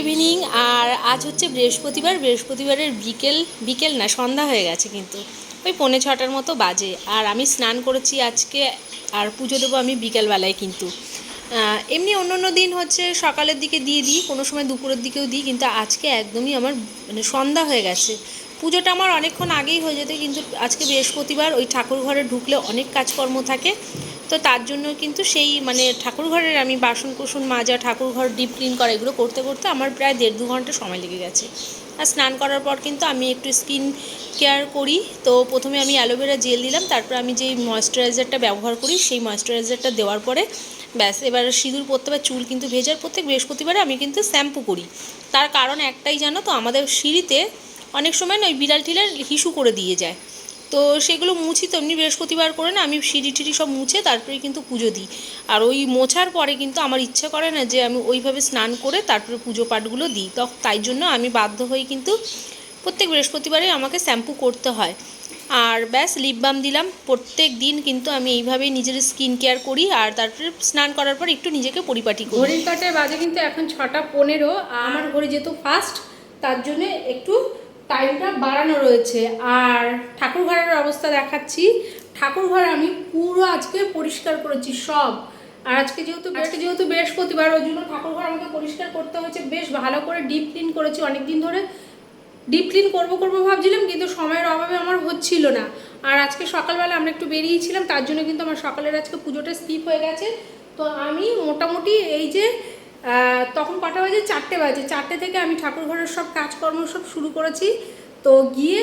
Evening আর আজ হচ্ছে বৃহস্পতিবার। বৃহস্পতিবারের বিকেল বিকেল না, সন্ধ্যা হয়ে গেছে কিন্তু। ওই পৌনে ছটার মতো বাজে। আর আমি স্নান করেছি আজকে, আর পুজো দেবো আমি বিকেলবেলায় কিন্তু। এমনি অন্য অন্য দিন হচ্ছে সকালের দিকে দিয়ে দিই, কোনো সময় দুপুরের দিকেও দিই, কিন্তু আজকে একদমই আমার মানে সন্ধ্যা হয়ে গেছে। পুজোটা আমার অনেকক্ষণ আগেই হয়ে যেত, কিন্তু আজকে বৃহস্পতিবার ওই ঠাকুর ঘরে ঢুকলে অনেক কাজকর্ম থাকে। তো তার জন্য কিন্তু সেই মানে ঠাকুর ঘরের আমি বাসন কুসন মাজা ঠাকুর ঘর ডিপ ক্লিন করা এগুলো করতে করতে আমার প্রায় দেড় দু ঘণ্টা সময় লেগে গেছে। আর স্নান করার পর কিন্তু আমি একটু স্কিন কেয়ার করি। তো প্রথমে আমি অ্যালোভেরা জেল দিলাম, তারপর আমি যেই ময়েশ্চারাইজারটা ব্যবহার করি, সেই ময়েশ্চারাইজারটা দেওয়ার পরে ব্যাস, এবার সিঁদুর পরতে বা চুল কিন্তু ভেজার প্রত্যেক বৃহস্পতিবারে আমি কিন্তু শ্যাম্পু করি। তার কারণ একটাই জানো তো, আমাদের সিঁড়িতে অনেক সময় না ওই বিড়াল টিলার হিসু করে দিয়ে যায়। তো সেগুলো মুছি তেমনি বৃহস্পতিবার করে না, আমি সিঁড়ি টিড়ি সব মুছে তারপরে কিন্তু পুজো দিই। আর ওই মোছার পরে কিন্তু আমার ইচ্ছা করে না যে আমি ওইভাবে স্নান করে তারপরে পুজো পাঠগুলো দিই। তো তাই জন্য আমি বাধ্য হই কিন্তু প্রত্যেক বৃহস্পতিবারে আমাকে শ্যাম্পু করতে হয়। আর ব্যাস লিপ বাম দিলাম। প্রত্যেক দিন কিন্তু আমি এইভাবেই নিজের স্কিন কেয়ার করি আর তারপরে স্নান করার পর একটু নিজেকে পরিপাটি করি। ঘড়ির কাটায় বাজে কিন্তু এখন ছটা পনেরো আমার ঘড়ি যেহেতু ফার্স্ট তার জন্য একটু টাইমটা বাড়ানো রয়েছে। আর ঠাকুর ঘরের অবস্থা দেখাচ্ছি। ঠাকুর ঘর আমি পুরো আজকে পরিষ্কার করেছি, সব। আর আজকে যেহেতু আজকে যেহেতু বৃহস্পতিবার, ওই জন্য ঠাকুর ঘর আমাকে পরিষ্কার করতে হয়েছে। বেশ ভালো করে ডিপ ক্লিন করেছি। অনেক দিন ধরে ডিপ ক্লিন করব করব ভাবছিলাম, কিন্তু সময়ের অভাবে আমার হচ্ছিল না। আর আজকে সকালবেলা আমরা একটু বেরিয়েছিলাম, তার জন্য কিন্তু আমার সকালের আজকে পুজোটা স্কিপ হয়ে গেছে। তো আমি মোটামুটি এই যে তখন কটা বাজে? চারটে বাজে। চারটে থেকে আমি ঠাকুর ঘরের সব কাজকর্ম সব শুরু করেছি। তো গিয়ে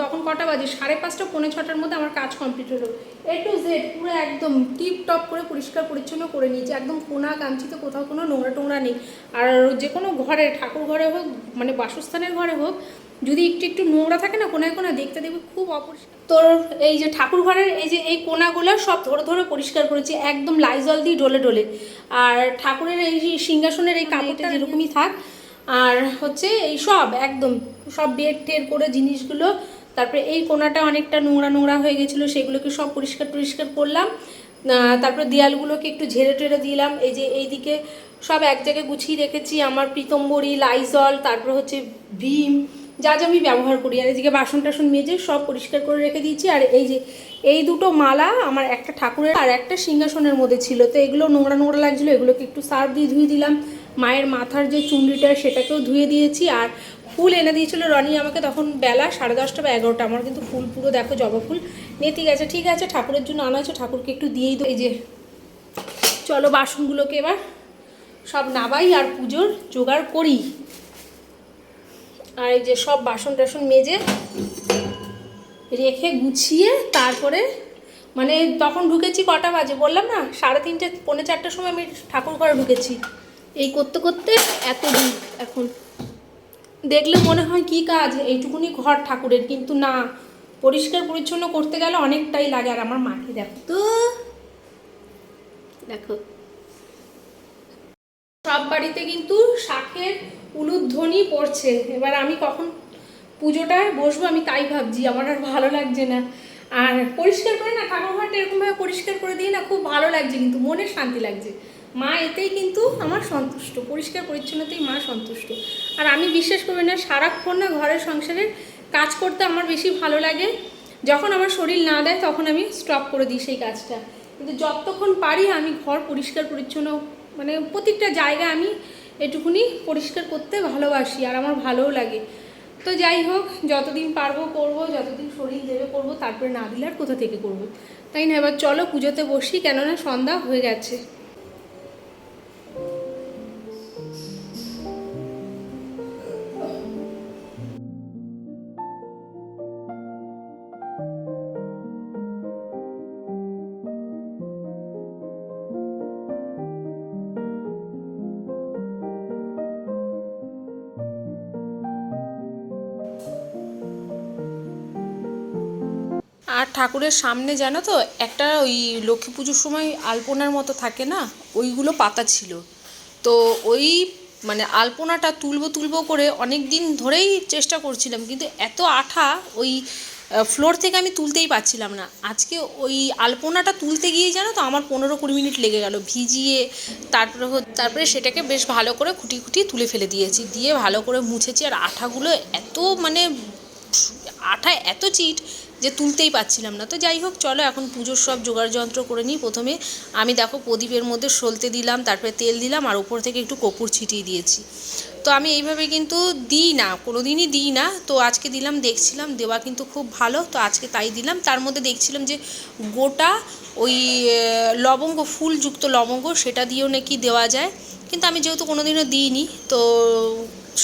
তখন কটা বাজে? সাড়ে পাঁচটা, পৌনে ছটার মধ্যে আমার কাজ কমপ্লিট হলো। এ টু জেড পুরো একদম টিপ টপ করে পরিষ্কার পরিচ্ছন্ন করে নিয়েছি। একদম কোনা কাঞ্চিতে কোথাও কোনো নোংরা টোংরা নেই। আর যে কোনো ঘরে ঠাকুর ঘরে হোক মানে বাসস্থানের ঘরে হোক যদি একটু একটু নোংরা থাকে না কোনায় কোনা দেখতে দেখবে খুব অপরিষ্কার। তোর এই যে ঠাকুর ঘরের এই যে এই কোনাগুলো সব ধরে ধরে পরিষ্কার করেছি একদম লাইজল দিয়ে ডলে ডলে আর ঠাকুরের এই যে সিংহাসনের এই কাপড়টা যেরকমই থাক আর হচ্ছে এই সব একদম সব বেড টের করে জিনিসগুলো তারপরে এই কোনাটা অনেকটা নোংরা নোংরা হয়ে গেছিল সেগুলোকে সব পরিষ্কার পরিষ্কার করলাম। তারপরে দেয়ালগুলোকে একটু ঝেড়ে টেড়ে দিলাম। এই যে এইদিকে সব এক জায়গায় গুছিয়ে রেখেছি আমার প্রীতম্বরী লাইজল তারপর হচ্ছে ভীম যা যা আমি ব্যবহার করি। আর এদিকে বাসন টাসন মেজে সব পরিষ্কার করে রেখে দিয়েছি। আর এই যে, এই দুটো মালা আমার একটা ঠাকুরের আর একটা সিংহাসনের মধ্যে ছিল। তো এগুলো নোংরা নোংরা লাগছিল, এগুলোকে একটু সার্ফ দিয়ে ধুয়ে দিলাম। মায়ের মাথার যে চুন্ডিটা সেটাকেও ধুয়ে দিয়েছি। আর ফুল এনে দিয়েছিল রনি আমাকে তখন বেলা সাড়ে দশটা বা এগারোটা। আমার কিন্তু ফুল পুরো দেখো জবা ফুল। নেতি গেছে, ঠিক আছে, ঠাকুরের জন্য আনা আছে ঠাকুরকে একটু দিয়েই এই যে, চলো বাসনগুলোকে এবার সব নাবাই আর পুজোর জোগাড় করি। আর এই যে সব বাসন টাসন মেজে রেখে গুছিয়ে তারপরে মানে তখন ঢুকেছি কটা বাজে বললাম না? সাড়ে তিনটে, পৌনে চারটার সময় আমি ঠাকুর ঘরে ঢুকেছি। এই করতে করতে এত দিন এখন। দেখলে মনে হয় কি কাজ? এইটুকুনি ঘর ঠাকুরের, কিন্তু না। পরিষ্কার পরিচ্ছন্ন করতে গেলে অনেকটাই লাগে। আর আমার মাকে দেখো। তো দেখো সব বাড়িতে কিন্তু শাখের উলুধ্বনি পড়ছে। এবার আমি কখন পুজোটায় বসবো আমি তাই ভাবছি, আমার আর ভালো লাগছে না। আর পরিষ্কার করে না ঠাকুর ঘরটা এরকমভাবে পরিষ্কার করে দিয়ে না, খুব ভালো লাগছে কিন্তু মনে শান্তি লাগছে। মা এতেই কিন্তু আমার সন্তুষ্ট, পরিষ্কার পরিচ্ছন্নতেই মা সন্তুষ্ট। আর আমি বিশ্বাস করবে না, সারাক্ষণ না ঘরের সংসারের কাজ করতে আমার বেশি ভালো লাগে। যখন আমার শরীর না দেয় তখন আমি স্টপ করে দিই সেই কাজটা। কিন্তু যতক্ষণ পারি আমি ঘর পরিষ্কার পরিচ্ছন্ন মানে প্রতিটা জায়গা আমি এটুকুনি পরিষ্কার করতে ভালোবাসি আর আমার ভালোও লাগে। তো যাই হোক, যতদিন পারব করব, যতদিন শরীর দেবে করব, তারপরে না দিলে আর কোথা থেকে করব? তাই না? এবার চলো পুজোতে বসি, কেননা সন্ধ্যা হয়ে গেছে। ঠাকুরের সামনে জানো তো, একটা ওই লক্ষ্মী পুজোর সময় আলপনার মতো থাকে না? ওইগুলো পাতা ছিল। তো ওই মানে আলপনাটা তুলবো তুলবো করে অনেক দিন ধরেই চেষ্টা করছিলাম, কিন্তু এত আঠা ওই ফ্লোর থেকে আমি তুলতেই পারছিলাম না। আজকে ওই আলপনাটা তুলতে গিয়ে জানো তো আমার পনেরো কুড়ি মিনিট লেগে গেল। ভিজিয়ে তারপরে তারপরে সেটাকে বেশ ভালো করে খুঁটি খুঁটি তুলে ফেলে দিয়েছি। দিয়ে ভালো করে মুছেছি। আর আঠাগুলো এত মানে আঠা এত চিট যে তুলতেই পারছিলাম না। তো যাই হোক, চলো এখন পুজোর সব জোগাড় যন্ত্র করে নিই। প্রথমে আমি দেখো প্রদীপের মধ্যে সলতে দিলাম, তারপরে তেল দিলাম আর উপর থেকে একটু কপুর ছিটিয়ে দিয়েছি। তো আমি এইভাবে কিন্তু দিই না কোনো দিনই দিই না। তো আজকে দিলাম, দেখছিলাম, দেওয়া কিন্তু খুব ভালো। তো আজকে তাই দিলাম। তার মধ্যে দেখছিলাম যে গোটা ওই লবঙ্গ, ফুলযুক্ত লবঙ্গ, সেটা দিয়েও নাকি দেওয়া যায়। কিন্তু আমি যেহেতু কোনো দিনও দিইনি, তো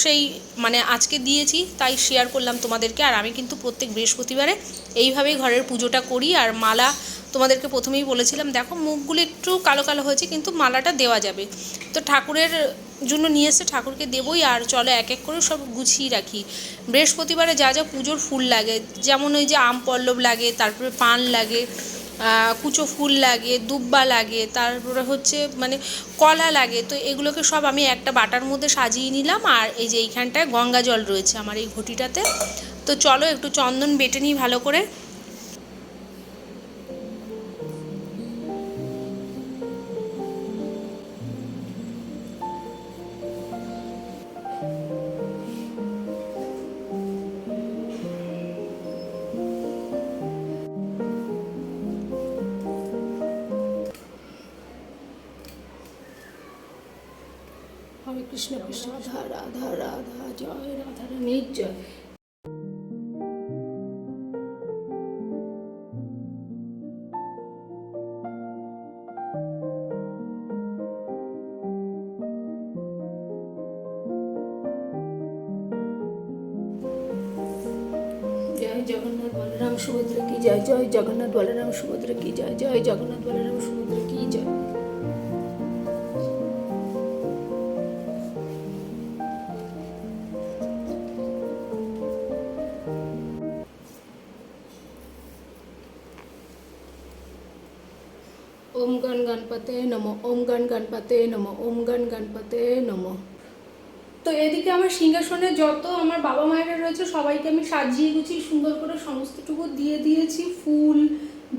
সেই মানে আজকে দিয়েছি, তাই শেয়ার করলাম তোমাদেরকে। আর আমি কিন্তু প্রত্যেক বৃহস্পতিবারে এইভাবেই ঘরের পুজোটা করি। আর মালা তোমাদেরকে প্রথমেই বলেছিলাম, দেখো মুখগুলো একটু কালো কালো হয়েছে, কিন্তু মালাটা দেওয়া যাবে। তো ঠাকুরের জন্য নিয়ে এসে ঠাকুরকে দেবই, আর চলো এক এক করে সব গুছিয়ে রাখি। বৃহস্পতিবারে যা যা পুজোর ফুল লাগে, যেমন ওই যে আম পল্লব লাগে, তারপরে পান লাগে কুচো ফুল লাগে, দুব্বা লাগে, তারপরে হচ্ছে মানে কলা লাগে, তো এগুলোকে সব আমি একটা বাটার মধ্যে সাজিয়ে নিলাম আর এই যে এইখানটায় গঙ্গা জল রয়েছে আমার এই ঘটিটাতে। তো চলো একটু চন্দন বেটে নিই ভালো করে। সুভদ্রা কি জয়? জয় জগন্নাথ বলরাম, সুভদ্রা কি জয়? জয় জগন্নাথ বলরাম, সুভদ্রা কি জয়? ওম গণ গণপতে নম, ওম গণ গণপতে নম, ওম গণ গণপতে নম। তো এদিকে আমার সিংহাসনে যত আমার বাবা মায়েরা রয়েছে, সবাইকে আমি সাজিয়ে গুছিয়ে সুন্দর করে সমস্তটুকু দিয়ে দিয়েছি। ফুল,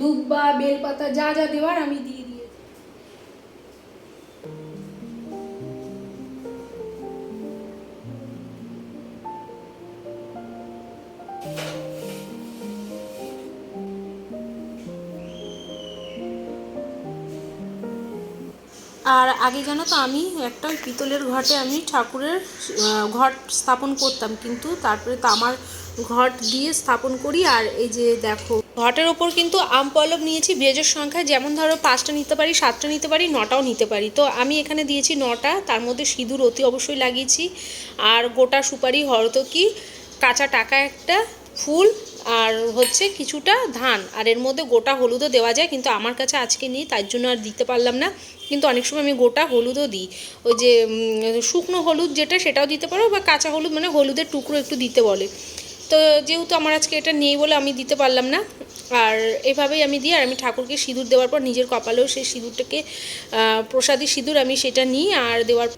দুব্বা, বেলপাতা, যা যা দেওয়ার আমি দিয়ে আগে জানো তো আমি একটা পিতলের ঘটে আমি ঠাকুরের ঘট স্থাপন করতাম। কিন্তু তারপরে তো আমার ঘট দিয়ে স্থাপন করি আর এই যে দেখো, ঘটের ওপর কিন্তু আম পল্লব নিয়েছি ভেজের সংখ্যা যেমন ধরো পাঁচটা নিতে পারি, সাতটা নিতে পারি, নটাও নিতে পারি। তো আমি এখানে দিয়েছি নটা, তার মধ্যে সিঁদুর অতি অবশ্যই লাগিয়েছি। আর গোটা সুপারি হরতকি, কাঁচা টাকা একটা, ফুল আর হচ্ছে কিছুটা ধান। আর এর মধ্যে গোটা হলুদও দেওয়া যায়, কিন্তু আমার কাছে আজকে নেই তার জন্য আর দিতে পারলাম না। কিন্তু অনেক সময় আমি গোটা হলুদও দিই। ওই যে শুকনো হলুদ যেটা সেটাও দিতে পারো বা কাঁচা হলুদ মানে হলুদের টুকরো একটু দিতে বলে। তো যেহেতু আমার আজকে এটা নেই বলে আমি দিতে পারলাম না, আর এভাবেই আমি দিই। আর আমি ঠাকুরকে সিঁদুর দেওয়ার পর নিজের কপালেও সেই সিঁদুরটাকে প্রসাদী সিঁদুর আমি সেটা নিই আর দেওয়ার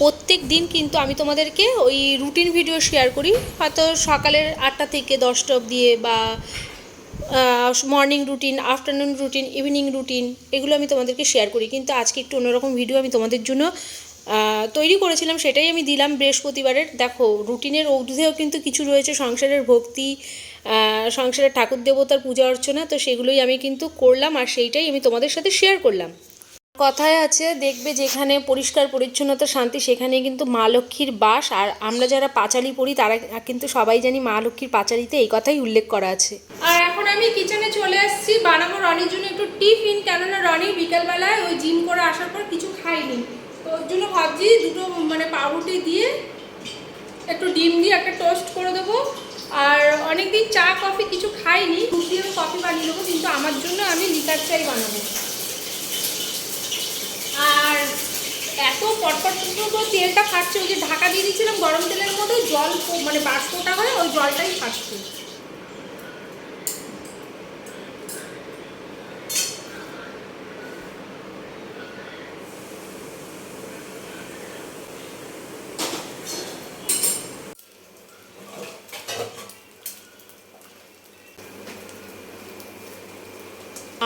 প্রত্যেক দিন কিন্তু আমি তোমাদেরকে ওই রুটিন ভিডিও শেয়ার করি। হয়তো সকালের আটটা থেকে দশটা অবধি বা morning routine afternoon routine evening routine এগুলো আমি তোমাদেরকে শেয়ার করি। কিন্তু আজকে একটু অন্যরকম ভিডিও আমি তোমাদের জন্য তৈরি করেছিলাম, সেটাই আমি দিলাম বৃহস্পতিবারের। দেখো রুটিনের ঊর্ধ্বেও কিন্তু কিছু রয়েছে, সংসারের ভক্তি সংসারের ঠাকুর দেবতার পূজা অর্চনা, তো সেগুলোই আমি কিন্তু করলাম আর সেইটাই আমি তোমাদের সাথে শেয়ার করলাম। কথায় আছে, দেখবে যেখানে পরিষ্কার, পরিচ্ছন্নতা, শান্তি সেখানে কিন্তু মা লক্ষ্মীর বাস। আর আমরা যারা পাঁচালি পড়ি, তারা কিন্তু সবাই জানি মা লক্ষ্মীর পাঁচালিতে এই কথাই উল্লেখ করা আছে। আর এখন আমি কিচেনে চলে আসছি। বানাবো রনির জন্য একটু টিফিন। কেননা রনি বিকালবেলায় ওই জিম করে আসার পর কিছু খাইনি তো ওর জন্য ভাবছি দুটো মানে পাউরুটি দিয়ে একটু ডিম দিয়ে একটা টোস্ট করে দেবো। আর অনেকদিন চা, কফি কিছু খাইনি। দিয়ে আমি কফি বানিয়ে দেবো, কিন্তু আমার জন্য আমি লিকার চাই বানাবো। আর এত পটপট তো তেলটা ফাটছে ওই যে ঢাকা দিয়ে দিয়েছিলাম গরম তেলের মধ্যে, জল মানে বাষ্পটা হয় ওই জলটাই ফাটছে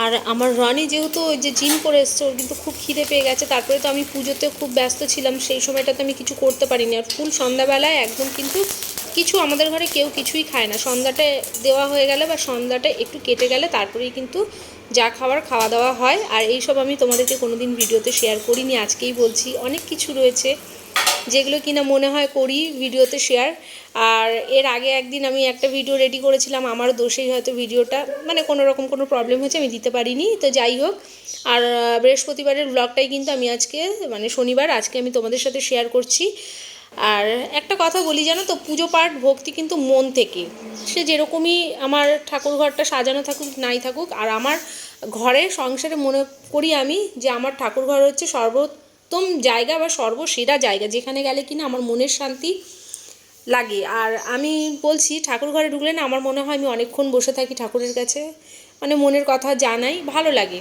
আর আমার রনি যেহেতু ওই যে জিম করে এসছে, ওর কিন্তু খুব খিদে পেয়ে গেছে। তারপরে তো আমি পুজোতে খুব ব্যস্ত ছিলাম, সেই সময়টাতে আমি কিছু করতে পারিনি। আর ফুল সন্ধ্যাবেলায় একদম কিন্তু কিছু আমাদের ঘরে কেউ কিছুই খায় না। সন্ধ্যাটা দেওয়া হয়ে গেলে বা সন্ধ্যাটা একটু কেটে গেলে তারপরেই কিন্তু যা খাবার খাওয়া দাওয়া হয়। আর এইসব আমি তোমাদেরকে কোনোদিন ভিডিওতে শেয়ার করিনি, আজকেই বলছি। অনেক কিছু রয়েছে। যেগুলো কিনা মনে হয় করি ভিডিওতে শেয়ার আর এর আগে একদিন আমি একটা ভিডিও রেডি করেছিলাম আমার দোষেই হয়তো ভিডিওটা মানে কোনো রকম কোনো প্রবলেম হয়েছে, আমি দিতে পারিনি। তো যাই হোক, আর বৃহস্পতিবারের ব্লগটাই কিন্তু আমি আজকে মানে শনিবার, আজকে আমি তোমাদের সাথে শেয়ার করছি। আর একটা কথা বলি, জানো তো, পুজো পাঠ ভক্তি কিন্তু মন থেকে। সে যেরকমই আমার ঠাকুর ঘরটা সাজানো থাকুক, নাই থাকুক, আর আমার ঘরে, সংসারে মনে করি আমি যে আমার ঠাকুর ঘর হচ্ছে সর্বোত্তম জায়গা বা সর্বসেরা জায়গা, যেখানে গেলে কিনা আমার মনের শান্তি লাগে। আর আমি বলছি, ঠাকুর ঘরে ঢুকলে না আমার মনে হয় আমি অনেকক্ষণ বসে থাকি ঠাকুরের কাছে। মানে মনের কথা জানাই, ভালো লাগে।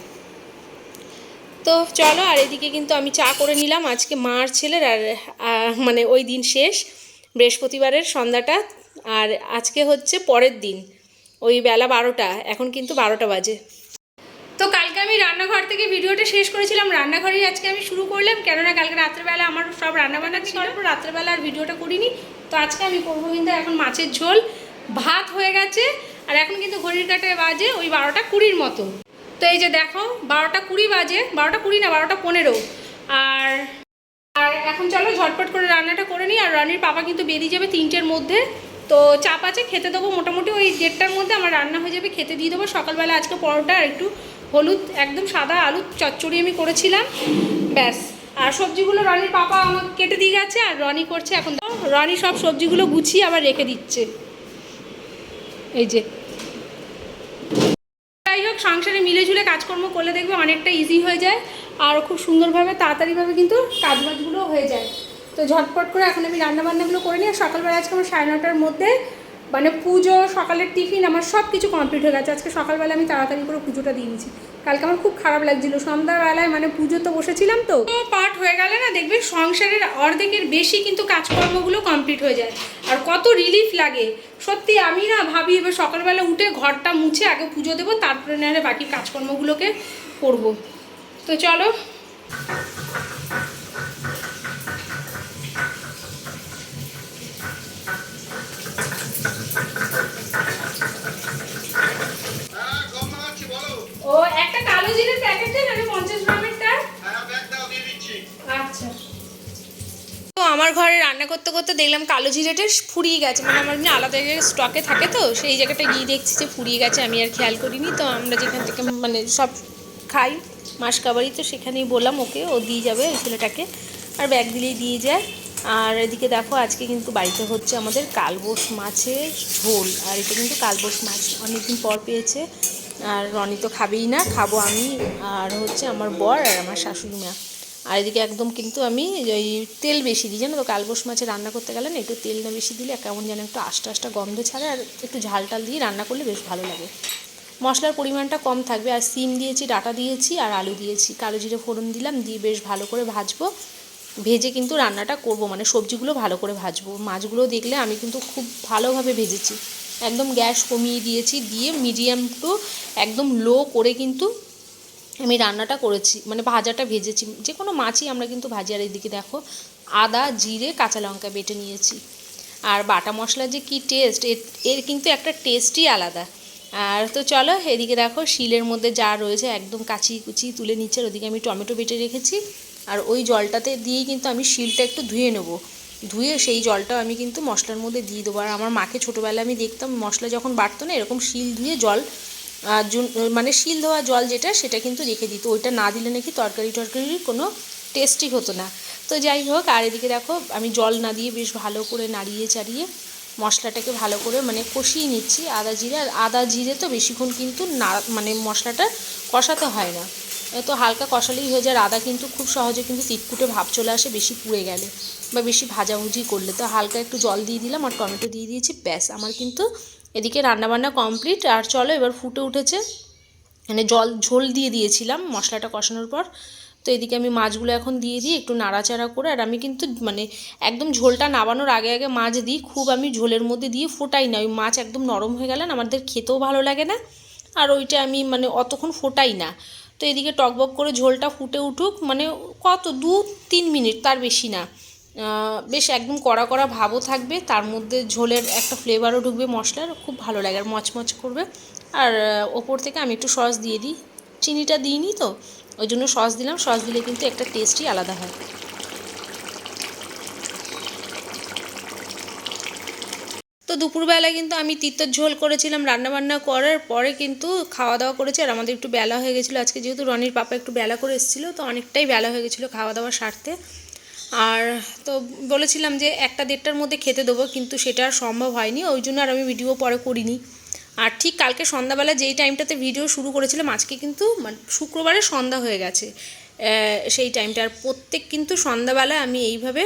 তো চলো, আর এদিকে কিন্তু আমি চা করে নিলাম। আজকে মার ছেলের আর মানে ওই দিন শেষ, বৃহস্পতিবারের সন্ধ্যাটা। আর আজকে হচ্ছে পরের দিন, ওই বেলা বারোটা। এখন কিন্তু বারোটা বাজে। আমি রান্নাঘর থেকে ভিডিওটা শেষ করেছিলাম, রান্নাঘরেই আজকে আমি শুরু করলাম। কেননা কালকে রাত্রেবেলা আমার সব রান্নাবান্না ছিল, অল্প রাত্রেবেলা আর ভিডিওটা করিনি। তো আজকে আমি করব কিন্তু এখন মাছের ঝোল। ভাত হয়ে গেছে, আর এখন কিন্তু ঘড়ির কাটায় বাজে ওই বারোটা কুড়ির মতো। তো এই যে দেখো, বারোটা কুড়ি বাজে, বারোটা কুড়ি না, বারোটা পনেরো। আর আর এখন চলো ঝটপট করে রান্নাটা করে নিই। আর রানির পাপা কিন্তু বেরিয়ে যাবে তিনটের মধ্যে। তো চাপ আছে, খেতে দেবো মোটামুটি ওই দেড়টার মধ্যে আমার রান্না হয়ে যাবে, খেতে দিয়ে দেবো। সকালবেলা আজকে পরোটা আর একটু হলুদ, একদম সাদা আলু চচ্চড়ি আমি করেছিলাম। ব্যাস। আর সবজিগুলো রনির পাপা আমাকে কেটে দিয়ে গেছে আর রনি করছে এখন। তো রনি সব সবজিগুলো গুছিয়ে আবার রেখে দিচ্ছে। এই যে। যাই হোক, সংসারে মিলে ঝুলে কাজকর্ম করলে দেখবে অনেকটা ইজি হয়ে যায়। আর খুব সুন্দরভাবে, তাড়াতাড়িভাবে কিন্তু কাজবাজগুলো হয়ে যায়। তো ঝটপট করে এখন আমি রান্নাবান্নাগুলো করে নিই। আর সকালবেলা আজকে আমার সাড়ে নটার মধ্যে মানে পুজো, সকালের টিফিন, আমার সব কিছু কমপ্লিট হয়ে গেছে। আজকে সকালবেলা আমি তাড়াতাড়ি করে পুজোটা দিয়ে দিয়েছি। কালকে আমার খুব খারাপ লাগছিল। সন্ধ্যাবেলায় মানে পুজো তো বসেছিলাম তো। পাঠ হয়ে গেলে না দেখবে সংসারের অর্ধেকের বেশি কিন্তু কাজকর্মগুলো কমপ্লিট হয়ে যায়। আর কত রিলিফ লাগে। সত্যি আমি না ভাবি এবার সকালবেলা উঠে ঘরটা মুছে আগে পুজো দেবো, তারপরে না বাকি কাজকর্মগুলোকে করব। তো চলো হ্যাঁ, গম মাখাচ্ছি, বলো। ও একটা কালো জিরের প্যাকেট দেন আমি পঞ্চাশ গ্রামেরটা হ্যাঁ, ব্যাগ দাও, দিয়ে দিচ্ছি। আচ্ছা। তো আমার ঘরে রান্না করতে করতে দেখলাম কালো জিরেটা ফুরিয়ে গেছে। মানে আমার এমনি আলাদা জায়গায় স্টকে থাকে তো সেই জায়গাটা গিয়ে দেখছি যে ফুরিয়ে গেছে আমি আর খেয়াল করিনি। তো আমরা যেখান থেকে মানে সব খাই মাস কাবারি তো সেখানেই বললাম ওকে ও দিয়ে যাবে ওই ছেলেটাকে। আর ব্যাগ দিলেই দিয়ে যায়। আর এদিকে দেখো আজকে কিন্তু বাড়িতে হচ্ছে আমাদের কালবোস মাছের ঝোল। আর এটা কিন্তু কালবোস মাছ অনেকদিন পর পেয়েছে। আর রনি তো খাবেই না, খাব আমি আর হচ্ছে আমার বর আর আমার শাশুড়ি মা। আর এদিকে একদম কিন্তু আমি ওই তেল বেশি দিই, জানো তো? কালবোস মাছে রান্না করতে গেলে না একটু তেল না বেশি দিলে কেমন যেন একটু আস্টা আস্তে গন্ধ ছাড়ে আর একটু ঝাল টাল দিয়ে রান্না করলে বেশ ভালো লাগে। মশলার পরিমাণটা কম থাকবে, আর সিম দিয়েছি, ডাটা দিয়েছি আর আলু দিয়েছি। কালো জিরে ফোড়ন দিলাম, দিয়ে বেশ ভালো করে ভাজবো। ভেজে কিন্তু রান্নাটা করব মানে সবজিগুলো ভালো করে ভাজবো। মাছগুলো দেখলে আমি কিন্তু খুব ভালোভাবে ভেজেছি। একদম গ্যাস কমিয়ে দিয়েছি, দিয়ে মিডিয়াম টু একদম লো করে কিন্তু আমি রান্নাটা করেছি মানে ভাজাটা ভেজেছি। যে কোনো মাছই আমরা কিন্তু ভাজি আর এদিকে দেখো আদা, জিরে, কাঁচা লঙ্কা বেটে নিয়েছি। আর বাটা মশলা যে কী টেস্ট এর কিন্তু একটা টেস্টই আলাদা। আর তো চলো, এদিকে দেখো শিলের মধ্যে যা রয়েছে একদম কাচি কুচি তুলে নিচ্ছে ওদিকে আমি টমেটো বেটে রেখেছি। আর ওই জলটাতে দিয়েই কিন্তু আমি শিলটা একটু ধুয়ে নেব। ধুয়ে সেই জলটাও আমি কিন্তু মশলার মধ্যে দিয়ে দেবো। আর আমার মাকে ছোটোবেলায় আমি দেখতাম মশলা যখন বাটতো না, এরকম শিল ধুয়ে জল মানে শিল ধোয়া জল যেটা, সেটা কিন্তু রেখে দিত। ওইটা না দিলে নাকি তরকারি টরকারির কোনো টেস্টই হতো না। তো যাই হোক, আর এদিকে দেখো, আমি জল না দিয়ে বেশ ভালো করে নাড়িয়ে চাড়িয়ে মশলাটাকে ভালো করে মানে কষিয়ে নিচ্ছি আদা জিরে। আর আদা জিরে তো বেশিক্ষণ কিন্তু না মানে মশলাটা কষাতে হয় না। তো হালকা কষালেই হয়ে যায়, আদা কিন্তু খুব সহজে কিন্তু তিটকুটে ভাব চলে আসে, বেশি পুড়ে গেলে বা বেশি ভাজাভুজি করলে। তো হালকা একটু জল দিয়ে দিলাম আর টমেটো দিয়ে দিয়েছি, ব্যাস। আমার কিন্তু এদিকে রান্নাবান্না কমপ্লিট। আর চলো এবার ফুটে উঠেছে মানে জল, ঝোল দিয়ে দিয়েছিলাম মশলাটা কষানোর পর। তো এদিকে আমি মাছগুলো এখন দিয়ে দিই একটু নাড়াচাড়া করে। আর আমি কিন্তু মানে একদম ঝোলটা নাবানোর আগে আগে মাছ দিই, খুব আমি ঝোলের মধ্যে দিয়ে ফোটাই না। ওই মাছ একদম নরম হয়ে গেলে না, আমাদের খেতেও ভালো লাগে না। আর ওইটা আমি মানে অতক্ষণ ফোটাই না। তো এদিকে টকবক করে ঝোলটা ফুটে উঠুক মানে কত, দু, তিন মিনিট, তার বেশি না। বেশ একদম কড়া কড়া ভাবও থাকবে, তার মধ্যে ঝোলের একটা ফ্লেভারও ঢুকবে মশলার, খুব ভালো লাগে আর মচমচ করবে। আর ওপর থেকে আমি একটু সস দিয়ে দিই। চিনিটা দিইনি তো, ওই জন্য সস দিলাম, সস দিলে কিন্তু একটা টেস্টই আলাদা হয়। দুপুরবেলা কিন্তু আমি তিত্তর ঝোল করেছিলাম রান্নাবান্না করার পরে কিন্তু খাওয়া দাওয়া করেছি আর আমাদের একটু বেলা হয়ে গেছিল। আজকে যেহেতু রনির পাপা একটু বেলা করে এসেছিল, তো অনেকটাই বেলা হয়ে গেছিল খাওয়া দাওয়া সারতে। আর তো বলেছিলাম যে একটা দেড়টার মধ্যে খেতে দেবো, কিন্তু সেটা আর সম্ভব হয়নি। ওই জন্য আর আমি ভিডিও পরে করিনি। আর ঠিক কালকে সন্ধ্যাবেলা যেই টাইমটাতে ভিডিও শুরু করেছিলাম, আজকে কিন্তু মানে শুক্রবারে সন্ধ্যা হয়ে গেছে সেই টাইমটা। আর প্রত্যেক কিন্তু সন্ধ্যাবেলা আমি এইভাবে,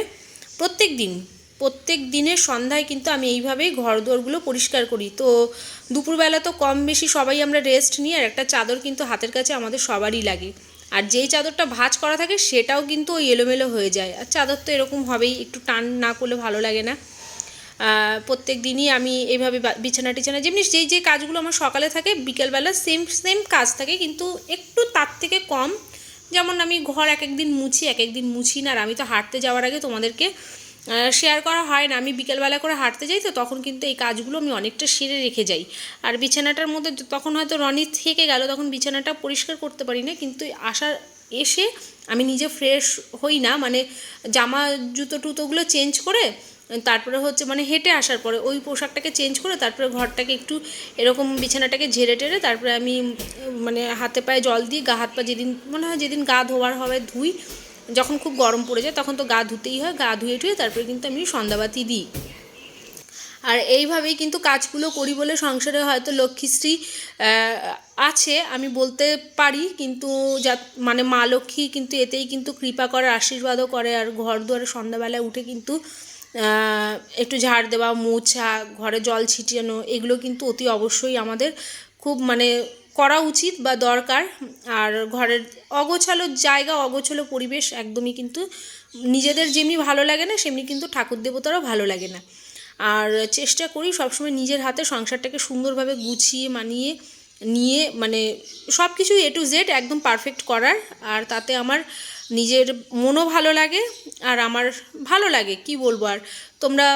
প্রত্যেক দিন প্রত্যেক দিনের সন্ধ্যায় কিন্তু আমি এইভাবেই ঘর দুয়ারগুলো পরিষ্কার করি। তো দুপুরবেলা তো কম বেশি সবাই আমরা রেস্ট নিই আর একটা চাদর কিন্তু হাতের কাছে আমাদের সবারই লাগে। আর যেই চাদরটা ভাঁজ করা থাকে সেটাও কিন্তু ওই এলোমেলো হয়ে যায়। আর চাদর তো এরকম হবেই, একটু টান না করলে ভালো লাগে না। প্রত্যেক দিনই আমি এইভাবে বিছানা টিছানা যেমনি যেই যে কাজগুলো আমার সকালে থাকে, বিকেলবেলা সেম সেম কাজ থাকে কিন্তু একটু তার থেকে কম। যেমন আমি ঘর এক এক দিন মুছি, এক এক দিন মুছি না আর আমি তো হাঁটতে যাওয়ার আগে তোমাদেরকে শেয়ার করা হয় না। আমি বিকেলবেলা করে হাঁটতে যাই তো, তখন কিন্তু এই কাজগুলো আমি অনেকটা সেরে রেখে যাই। আর বিছানাটার মধ্যে তখন হয়তো রনি থেকে গেল, তখন বিছানাটা পরিষ্কার করতে পারি না। কিন্তু আসার এসে আমি নিজে ফ্রেশ হই না। মানে জামা, জুতো, টুতোগুলো চেঞ্জ করে, তারপরে হচ্ছে মানে হেঁটে আসার পরে ওই পোশাকটাকে চেঞ্জ করে, তারপরে ঘরটাকে একটু এরকম বিছানাটাকে ঝেড়ে টেরে তারপরে আমি মানে হাতে পায়ে জল দিই গা, হাত পা যেদিন, মনে হয় যেদিন গা ধোয়ার হবে ধুই যখন খুব গরম পড়ে যায় তখন তো গা ধুতেই হয়, গা ধুয়ে টুয়ে তারপরে কিন্তু আমি সন্ধ্যাবাতি দিই। আর এইভাবেই কিন্তু কাজগুলো করি বলে সংসারে হয়তো লক্ষ্মীশ্রী আছে, আমি বলতে পারি, কিন্তু যা মানে মা লক্ষ্মী কিন্তু এতেই কিন্তু কৃপা করে, আশীর্বাদও করে, আর ঘর দুয়ারে সন্ধ্যাবেলায় উঠে কিন্তু একটু ঝাড় দেওয়া, মোছা, ঘরে জল ছিটানো এগুলো কিন্তু অতি অবশ্যই আমাদের খুব মানে করা উচিত বা দরকার। আর ঘরের অগোছালো জায়গা, অগোছালো পরিবেশ একদমই কিন্তু নিজেদের যেমনি ভালো লাগে না, সেমনি কিন্তু ঠাকুর দেবতারও ভালো লাগে না। আর চেষ্টা করি সবসময় নিজের হাতে সংসারটাকে সুন্দরভাবে গুছিয়ে, মানিয়ে, নিয়ে মানে সব কিছু এ টু জেড একদম পারফেক্ট করার। আর তাতে আমার নিজের মনও ভালো লাগে আর আমার ভালো লাগে, কি বলব? আর তোমরা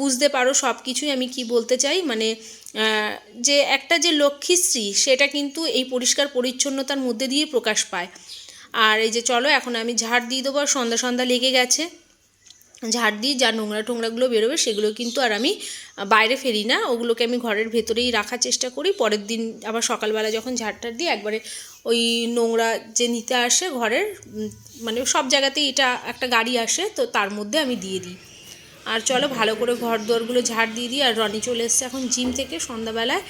বুঝতে পারো সব কিছুই আমি কি বলতে চাই? মানে যে একটা যে লক্ষ্মীশ্রী সেটা কিন্তু এই পরিষ্কার পরিচ্ছন্নতার মধ্যে দিয়ে প্রকাশ পায়। আর এই যে চলো, এখন আমি ঝাড় দিয়ে দেবো, আর সন্ধ্যা সন্ধ্যা লেগে গেছে। ঝাড় দিই, যা নোংরা টোংরাগুলো বেরোবে সেগুলো কিন্তু আর আমি বাইরে ফেলি না। ওগুলোকে আমি ঘরের ভেতরেই রাখার চেষ্টা করি। পরের দিন আবার সকালবেলা যখন ঝাড়টার দিই, একবারে ওই নোংরা যে নিতে আসে ঘরের মানে সব জায়গাতেই এটা একটা গাড়ি আসে, তো তার মধ্যে আমি দিয়ে দিই। আর চলো ভালো করে ঘর দোরগুলো ঝাড় দিয়ে দিই। আর রনি চলে এসছে এখন জিম থেকে সন্ধ্যাবেলায়।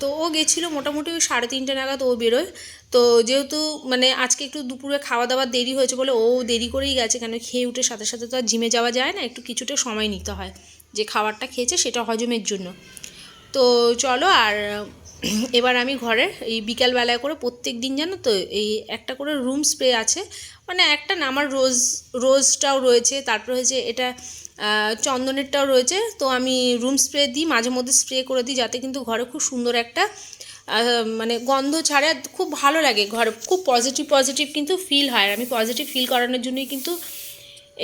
তো ও গেছিল মোটামুটি ওই সাড়ে তিনটে নাগাদ ও বেরোয়। তো যেহেতু মানে আজকে একটু দুপুরে খাওয়া দাওয়ার দেরি হয়েছে বলে ও দেরি করেই গেছে, কেন খেয়ে উঠে সাথে সাথে তো আর জিমে যাওয়া যায় না, একটু কিছুটা সময় নিতে হয়। যে খাবারটা খেয়েছে সেটা হজমের জন্য। তো চলো আর এবার আমি ঘরে এই বিকালবেলায় করে প্রত্যেক দিন জানো তো এই একটা করে রুম স্প্রে আছে। মানে একটা না, আমার রোজ, রোজটাও রয়েছে, তারপরে হয়েছে এটা চন্দনেরটাও রয়েছে। তো আমি রুম স্প্রে দিই, মাঝে মধ্যে স্প্রে করে দিই যাতে কিন্তু ঘরে খুব সুন্দর একটা মানে গন্ধ ছাড়ে খুব ভালো লাগে ঘরে। খুব পজিটিভ পজিটিভ কিন্তু ফিল হয় আমি পজিটিভ ফিল করানোর জন্যই কিন্তু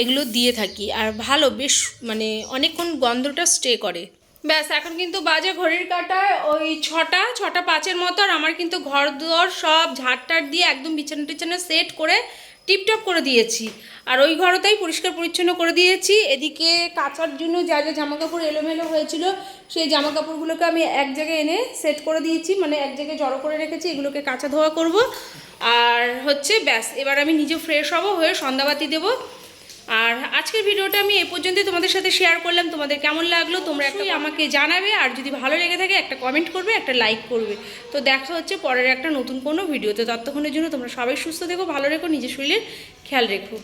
এগুলো দিয়ে থাকি। আর ভালো, বেশ মানে অনেকক্ষণ গন্ধটা স্টে করে। ব্যাস, এখন কিন্তু বাজে ঘড়ির কাটায় ওই ছটা ছটা পাঁচের মতো আর আমার কিন্তু ঘর দুয়ার সব ঝাড়টার দিয়ে একদম বিছানা টিছানা সেট করে টিপটপ করে দিয়েছি। আর ওই ঘরটাই পরিষ্কার পরিচ্ছন্ন করে দিয়েছি। এদিকে কাচার জন্য যা যা জামা কাপড় এলোমেলো হয়েছিল, সেই জামা কাপড়গুলোকে আমি এক জায়গায় এনে সেট করে দিয়েছি। মানে এক জায়গায় জড়ো করে রেখেছি, এগুলোকে কাঁচা ধোয়া করব। আর হচ্ছে ব্যাস, এবার আমি নিজে ফ্রেশ হব, হয়ে সন্ধ্যাবাতি দেবো। আর আজকের ভিডিওটা আমি এ পর্যন্তই তোমাদের সাথে শেয়ার করলাম। তোমাদের কেমন লাগল তোমরা একটু আমাকে জানাবে। আর যদি ভালো লেগে থাকে একটা কমেন্ট করবে একটা লাইক করবে। তো দেখা হচ্ছে পরের একটা নতুন কোনো ভিডিওতে ততক্ষণের জন্য তোমরা সবাই সুস্থ দেখো ভালো রেখো নিজের শরীরের খেয়াল রেখো।